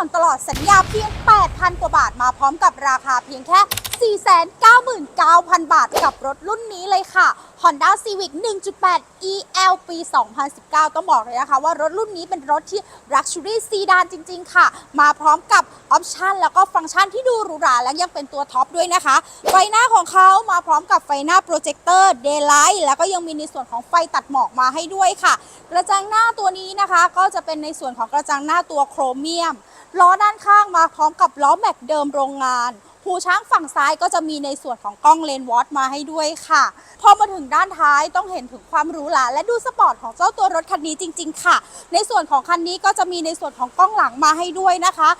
่อนตลอดสัญญาเพียง 8,000 กว่าบาทมาพร้อมกับราคาเพียงแค่ 499,000 บาทกับรถรุ่นนี้เลยค่ะ Honda Civic 1.8 EL ปี 2019 ต้องบอกเลยนะคะ ว่ารถรุ่นนี้เป็นรถที่ Luxury Sedan จริง ๆ ค่ะ มาพร้อมกับออปชันแล้วก็ฟังก์ชันที่ดูหรูหราและยังเป็นตัวท็อปด้วยนะคะ ไฟหน้าของเขามาพร้อมกับไฟหน้าโปรเจคเตอร์ Daylight แล้วก็ยังมีในส่วนของไฟตัดหมอกมาให้ด้วยค่ะ กระจังหน้าตัวนี้นะคะ ก็จะเป็นในส่วนของกระจังหน้าตัวโครเมียม ล้อด้านข้างมาพร้อมกับล้อแม็กเดิมโรงงานหูช้างฝั่งซ้ายก็จะมีในส่วนของกล้องเลนวอตมาให้ด้วยค่ะ พอมาถึงด้านท้ายต้องเห็นถึงความหรูหราและดูสปอร์ตของเจ้าตัวรถคันนี้จริง ๆ ค่ะ ในส่วนของคันนี้ก็จะมีในส่วนของกล้องหลังมาให้ด้วยนะคะ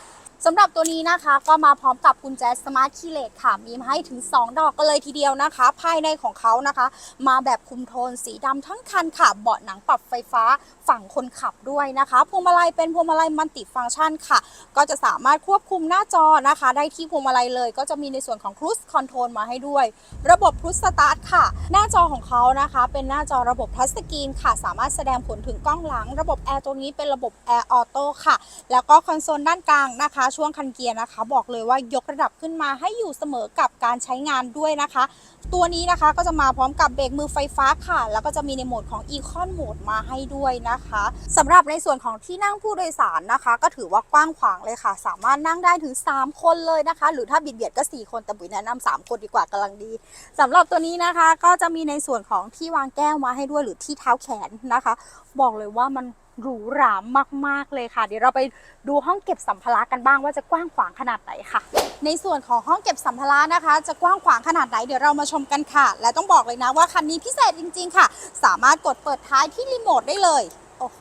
สำหรับตัวนี้นะคะก็มาพร้อมกับกุญแจสมาร์ทคีเลสค่ะ มีมาให้ถึง 2 ดอกกันเลยทีเดียวนะคะ ภายในของเขานะคะ มาแบบคุมโทนสีดำทั้งคันค่ะ เบาะหนังปรับไฟฟ้าฝั่งคนขับด้วยนะคะ พวงมาลัยเป็นพวงมาลัยมัลติฟังก์ชันค่ะ ก็จะสามารถควบคุมหน้าจอนะคะ ได้ที่พวงมาลัยเลย ก็จะมีในส่วนของ Cruise Control มาให้ด้วย ระบบ Cruise Start ค่ะ หน้าจอของเขานะคะ เป็นหน้าจอระบบทัชสกรีนค่ะ สามารถแสดงผลถึงกล้องหลัง ระบบแอร์ตัวนี้เป็นระบบแอร์ออโต้ค่ะ แล้วก็คอนโซลด้านกลางนะคะช่วงคันเกียร์นะคะ บอกเลยว่ายกระดับขึ้นมาให้อยู่เสมอกับการใช้งานด้วยนะคะ ตัวนี้นะคะก็จะมาพร้อมกับเบรกมือไฟฟ้าค่ะ แล้วก็จะมีในโหมดของ Econ Mode มาให้ด้วยนะคะสำหรับในส่วนของที่นั่งผู้โดยสารนะคะ ก็ถือว่ากว้างขวางเลยค่ะ สามารถนั่งได้ถึง 3 คนเลยนะคะ หรือถ้าบิดเบียดก็ 4 คนแต่บุ๋ยแนะนำ3คนดีกว่ากำลังดีสำหรับตัวนี้นะคะก็จะมีในส่วนของที่วางแก้วมาให้ด้วยหรือที่เท้าแขนนะคะ บอกเลยว่ามัน หรูหรามากๆเลยค่ะ เดี๋ยวเราไปดูห้องเก็บสัมภาระกันบ้างว่าจะกว้างขวางขนาดไหนค่ะ ในส่วนของห้องเก็บสัมภาระนะคะ จะกว้างขวางขนาดไหนเดี๋ยวเรามาชมกันค่ะ และต้องบอกเลยนะว่าคันนี้พิเศษจริง ๆ ค่ะ สามารถกดเปิดท้ายที่รีโมทได้เลย โอ้โห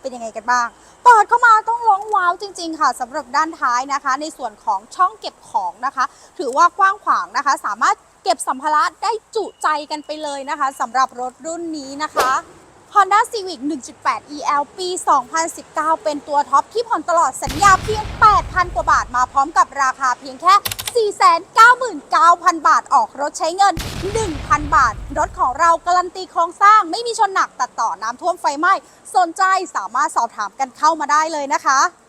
เป็นยังไงกันบ้างเปิดเข้ามาต้องร้องว้าวจริง ๆ ค่ะสำหรับด้านท้ายนะคะ ในส่วนของช่องเก็บของนะคะ ถือว่ากว้างขวางนะคะ สามารถเก็บสัมภาระได้จุใจกันไปเลยนะคะสำหรับรถรุ่นนี้นะคะ Honda Civic 1.8 EL ปี 2019 เป็นตัวท็อปที่ผ่อนตลอดสัญญาเพียง 8,000 กว่าบาทมาพร้อมกับราคาเพียงแค่ 499,000 บาทออกรถใช้เงิน 1,000 บาท รถของเราการันตีโครงสร้างไม่มีชนหนักตัดต่อน้ำท่วมไฟไหม้ สนใจสามารถสอบถามกันเข้ามาได้เลยนะคะ